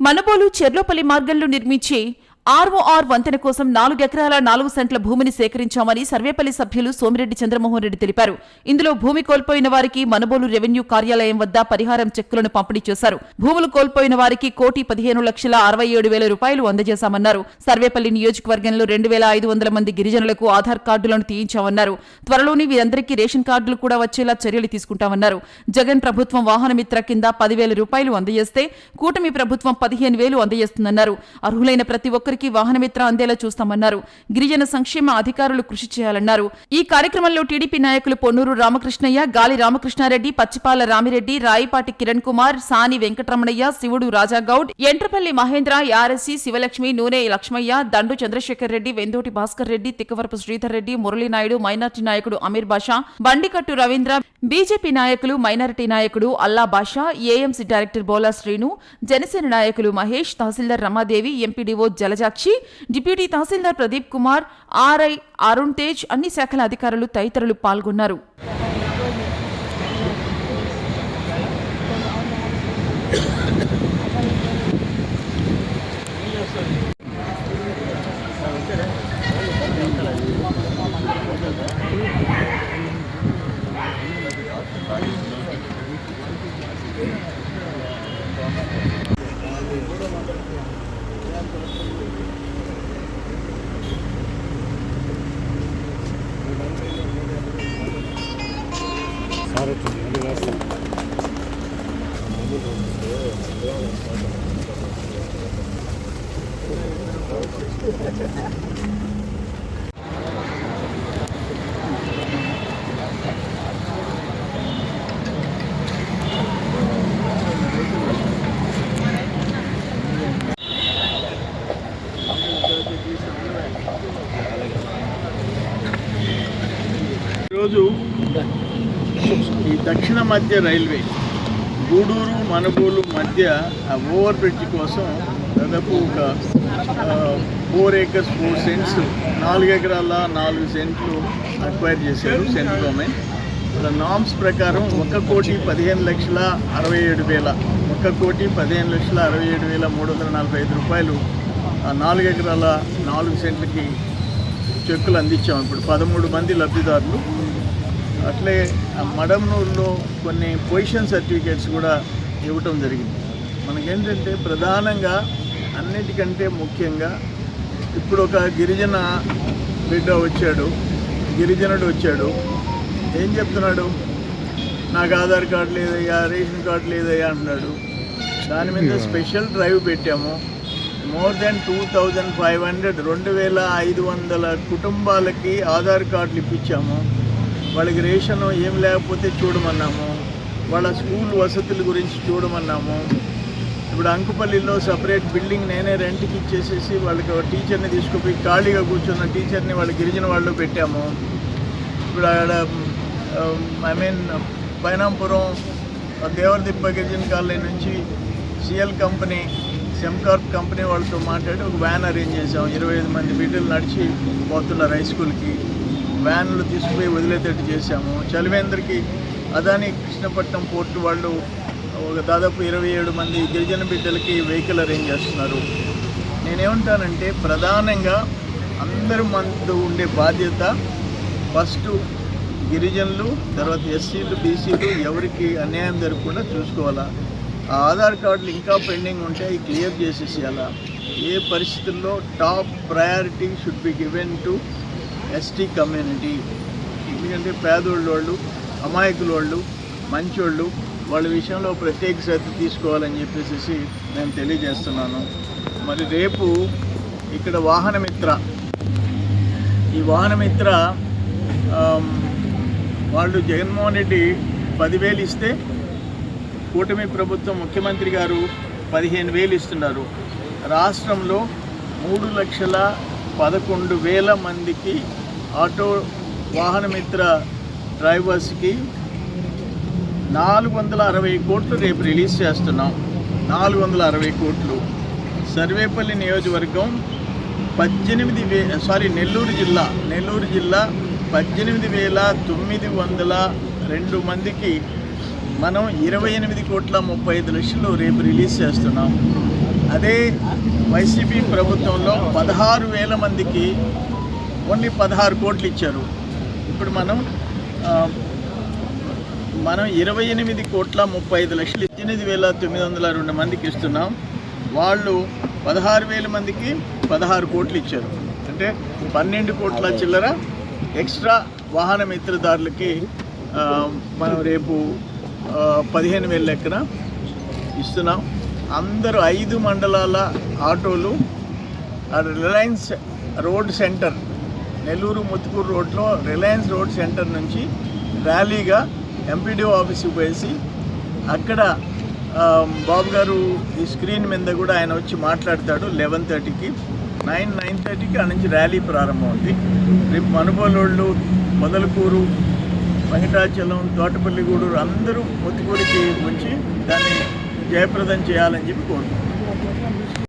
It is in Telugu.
మనబోలు చెర్లోపల్లి మార్గంలో నిర్మించే ఆర్ఓఆర్ వంతెన కోసం నాలుగు ఎకరాల నాలుగు సెంట్ల భూమిని సేకరించామని సర్వేపల్లి సభ్యులు సోమిరెడ్డి చంద్రమోహన్ రెడ్డి తెలిపారు. ఇందులో భూమి కోల్పోయిన వారికి మనబోలు రెవెన్యూ కార్యాలయం వద్ద పరిహారం చెక్కులను పంపిణీ చేశారు. భూములు కోల్పోయిన వారికి కోటి పదిహేను లక్షల అరవై ఏడు వేల రూపాయలు అందజేశామన్నారు. సర్వేపల్లి నియోజకవర్గంలో రెండు వేల ఐదు వందల మంది గిరిజనులకు ఆధార్ కార్డులను తీయించామన్నారు. త్వరలోనే వీరందరికీ రేషన్ కార్డులు కూడా వచ్చేలా చర్యలు తీసుకుంటామన్నారు. జగన్ ప్రభుత్వం వాహనమిత్ర కింద పదివేల రూపాయలు అందజేస్తే కూటమి ప్రభుత్వం పదిహేను వేలు అందజేస్తుందన్నారు. అర్హులైన ప్రతి ఒక్కరికి వాహనమిత్ర అందేలా చూస్తామన్నారు. గిరిజన సంక్షేమ అధికారులు కృషి చేయాలన్నారు. ఈ కార్యక్రమంలో టీడీపీ నాయకులు పొన్నూరు రామకృష్ణయ్య గాలి రామకృష్ణారెడ్డి పచ్చిపాల రామిరెడ్డి రాయిపాటి కిరణ్ కుమార్ సాని వెంకటరమణయ్య శివుడు రాజాగౌడ్ ఎంట్రపల్లి మహేంద్ర యారసి శివలక్ష్మి నూనె లక్ష్మయ్య దండు చంద్రశేఖర్ రెడ్డి వెందోటి భాస్కర్ రెడ్డి తిక్కవరపు శ్రీధర్ రెడ్డి మురళీనాయుడు మైనార్టీ నాయకుడు అమీర్ బాషా బండికట్టు రవీంద్ర బీజేపీ నాయకులు మైనారిటీ నాయకుడు అల్లా బాషా ఏఎంసీ డైరెక్టర్ బోలా శ్రీను జనసేన నాయకులు మహేష్ తహసీల్దార్ రమాదేవి ఎంపీడీఓ ప్రజాక్షి డిప్యూటీ తహసీల్దార్ ప్రదీప్ కుమార్ ఆర్ఐ అరుణ్ తేజ్ అన్ని శాఖల అధికారులు తదితరులు పాల్గొన్నారు. ఈరోజు ఈ దక్షిణ మధ్య రైల్వే గూడూరు మనుగోలు మధ్య ఆ ఓవర్ బ్రిడ్జ్ కోసం దాదాపు ఒక ఫోర్ ఏకర్స్ ఫోర్ సెంట్స్ నాలుగు ఎకరాల నాలుగు సెంట్లు అక్వైర్ చేశారు సెంట్రల్ గవర్నమెంట్ నామ్స్ ప్రకారం ఒక కోటి పదిహేను లక్షల అరవై ఏడు వేల ఒక కోటి పదిహేను లక్షల అరవై ఏడు వేల మూడు వందల నలభై ఐదు రూపాయలు ఆ నాలుగు ఎకరాల నాలుగు సెంట్లకి చెక్కులు అందించాం. ఇప్పుడు పదమూడు మంది లబ్ధిదారులు అట్లే మడమనూరులో కొన్ని పొజిషన్ సర్టిఫికేట్స్ కూడా ఇవ్వటం జరిగింది. మనకేంటంటే ప్రధానంగా అన్నిటికంటే ముఖ్యంగా ఇప్పుడు ఒక గిరిజన బిడ్డ వచ్చాడు గిరిజనుడు వచ్చాడు. ఏం చెప్తున్నాడు? నాకు ఆధార్ కార్డు లేదయ్యా రేషన్ కార్డు లేదయ్యా అంటున్నాడు. దాని మీద స్పెషల్ డ్రైవ్ పెట్టాము. More than two thousand five hundred రెండు వేల ఐదు వందల కుటుంబాలకి ఆధార్ కార్డులు ఇప్పించాము. వాళ్ళకి రేషన్ ఏం లేకపోతే చూడమన్నాము. వాళ్ళ స్కూల్ వసతుల గురించి చూడమన్నాము. ఇప్పుడు అంకుపల్లిలో సపరేట్ బిల్డింగ్ నేనే రెంట్కి ఇచ్చేసేసి వాళ్ళకి టీచర్ని తీసుకుపోయి ఖాళీగా కూర్చున్న టీచర్ని వాళ్ళ గిరిజన వాళ్ళు పెట్టాము. ఇప్పుడు ఆడ ఐ మీన్ బైనాంపురం దేవరదిప్ప గిరిజన కాలనీ నుంచి సిఎల్ కంపెనీ సెమ్కార్ప్ కంపెనీ వాళ్ళతో మాట్లాడి ఒక వ్యాన్ అరేంజ్ చేసాం ఇరవై ఐదు మంది బిడ్డలు నడిచి పోతున్నారు హై స్కూల్కి. వ్యాన్లు తీసుకుపోయి వదిలేటట్టు చేశాము. చలివేంద్రకి అదాని కృష్ణపట్నం పోర్టు వాళ్ళు ఒక దాదాపు ఇరవై ఏడు మంది గిరిజన బిడ్డలకి వెహికల్ అరేంజ్ చేస్తున్నారు. నేనేమంటానంటే ప్రధానంగా అందరి మందు ఉండే బాధ్యత ఫస్ట్ గిరిజనులు తర్వాత ఎస్సీలు బీసీలు ఎవరికి అన్యాయం జరగకుండా చూసుకోవాలా. ఆ ఆధార్ కార్డులు ఇంకా పెండింగ్ ఉంటే అవి క్లియర్ చేసేసేయాలా. ఏ పరిస్థితుల్లో top priority should be given to ST community. ఎందుకంటే పేదోళ్ళు వాళ్ళు అమాయకుల వాళ్ళు మంచోళ్ళు వాళ్ళ విషయంలో ప్రత్యేక శ్రద్ధ తీసుకోవాలని చెప్పేసి నేను తెలియజేస్తున్నాను. మరి రేపు ఇక్కడ వాహనమిత్ర. ఈ వాహనమిత్ర వాళ్ళు జగన్మోహన్ రెడ్డి పదివేలు ఇస్తే కూటమి ప్రభుత్వం ముఖ్యమంత్రి గారు పదిహేను వేలు ఇస్తున్నారు. రాష్ట్రంలో మూడు లక్షల పదకొండు వేల మందికి ఆటో వాహన మిత్ర డ్రైవర్స్కి నాలుగు వందల అరవై కోట్లు రేపు రిలీజ్ చేస్తున్నాం. నాలుగు వందల అరవై కోట్లు. సర్వేపల్లి నియోజకవర్గం పద్దెనిమిది వే సారీ నెల్లూరు జిల్లా నెల్లూరు జిల్లా పద్దెనిమిది వేల తొమ్మిది వందల రెండు మందికి మనం ఇరవై ఎనిమిది కోట్ల ముప్పై ఐదు లక్షలు రేపు రిలీజ్ చేస్తున్నాం. అదే వైసీపీ ప్రభుత్వంలో పదహారు వేల మందికి ఓన్లీ పదహారు కోట్లు ఇచ్చారు. ఇప్పుడు మనం మనం ఇరవై ఎనిమిది కోట్ల ముప్పై ఐదు లక్షలు ఎనిమిది వేల తొమ్మిది వందల రెండు మందికి ఇస్తున్నాం. వాళ్ళు పదహారు వేల మందికి పదహారు కోట్లు ఇచ్చారు. అంటే పన్నెండు కోట్ల చిల్లర ఎక్స్ట్రా వాహన మిత్రదారులకి మనం రేపు పదిహేను వేల లెక్కన ఇస్తున్నాం. అందరూ ఐదు మండలాల ఆటోలు Reliance road centre Nellore Muthukur రోడ్లో రిలయన్స్ రోడ్ సెంటర్ నుంచి ర్యాలీగా ఎంపీడీఓ ఆఫీస్కి పోయేసి అక్కడ బాబు గారు ఈ స్క్రీన్ మీద కూడా ఆయన వచ్చి మాట్లాడతాడు లెవెన్ థర్టీకి. నైన్ నైన్ థర్టీకి ఆ నుంచి ర్యాలీ ప్రారంభమైంది. రేపు మనుబోలోళ్ళు మొదలకూరు వెంకటాచలం తోటపల్లిగూడూరు అందరూ ముత్తుకూరికి వచ్చి దాన్ని జయప్రదం చేయాలని చెప్పి కోరుకుంటున్నాం.